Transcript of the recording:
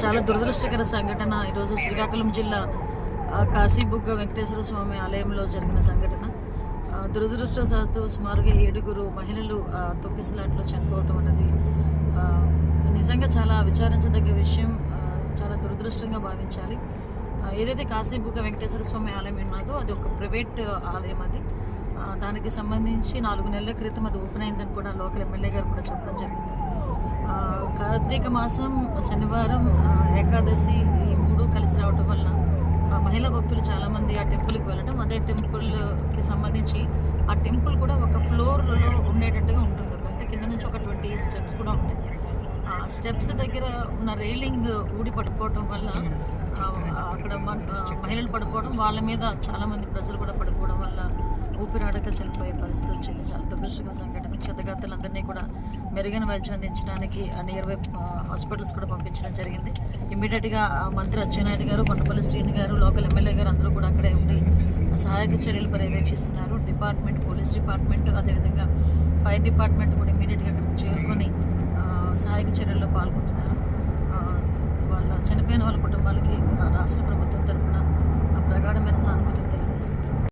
చాలా దురదృష్టకర సంఘటన. ఈరోజు శ్రీకాకుళం జిల్లా కాశీబుగ్గ వెంకటేశ్వర స్వామి ఆలయంలో జరిగిన సంఘటన. దురదృష్టవశాత్తు సుమారుగా ఏడుగురు మహిళలు తొక్కిసలాట్లో చనిపోవటం అన్నది నిజంగా చాలా విచారించదగ్గ విషయం చాలా దురదృష్టంగా భావించాలి. ఏదైతే కాశీబుగ్గ వెంకటేశ్వర స్వామి ఆలయం ఉన్నదో అది ఒక ప్రైవేట్ ఆలయం అది. దానికి సంబంధించి నాలుగు నెలల క్రితం అది ఓపెన్ అయిందని కూడా లోకల్ ఎమ్మెల్యే గారు కూడా చెప్పడం జరిగింది. కార్తీక మాసం శనివారం ఏకాదశి ఈ మూడు కలిసి రావటం వల్ల ఆ, మహిళా భక్తులు చాలామంది ఆ టెంపుల్కి వెళ్ళడం అదే టెంపుల్కి సంబంధించి ఆ టెంపుల్ కూడా ఒక ఫ్లోర్లో ఉండేటట్టుగా ఉంటుంది. అంటే కింద నుంచి ఒక ట్వంటీ స్టెప్స్ కూడా ఉంటాయి. ఆ స్టెప్స్ దగ్గర ఉన్న రైలింగ్ ఊడి పట్టుకోవడం వల్ల అక్కడ మన- మహిళలు పడుకోవడం వాళ్ళ మీద చాలామంది ప్రజలు కూడా పడుకోవడం వల్ల ఊపిరాడక చనిపోయే పరిస్థితి వచ్చింది. చాలా దురదృష్టకర సంఘటన. క్షతగాత్రులందరినీ కూడా మెరుగైన వైద్యం అందించడానికి నియర్ బై హాస్పిటల్స్ కూడా పంపించడం జరిగింది. ఇమీడియట్గా మంత్రి అచ్చెన్నాయుడు గారు కొండపల్లి శ్రీని గారు లోకల్ ఎమ్మెల్యే గారు అందరూ కూడా అక్కడే ఉండి సహాయక చర్యలు పర్యవేక్షిస్తున్నారు. డిపార్ట్మెంట్ పోలీస్ డిపార్ట్మెంట్ అదేవిధంగా ఫైర్ డిపార్ట్మెంట్ కూడా ఇమీడియట్గా అక్కడికి చేరుకొని సహాయక చర్యల్లో పాల్గొంటున్నారు. వాళ్ళ చనిపోయిన వాళ్ళ కుటుంబాలకి రాష్ట్ర ప్రభుత్వం తరఫున ప్రగాఢమైన సానుభూతి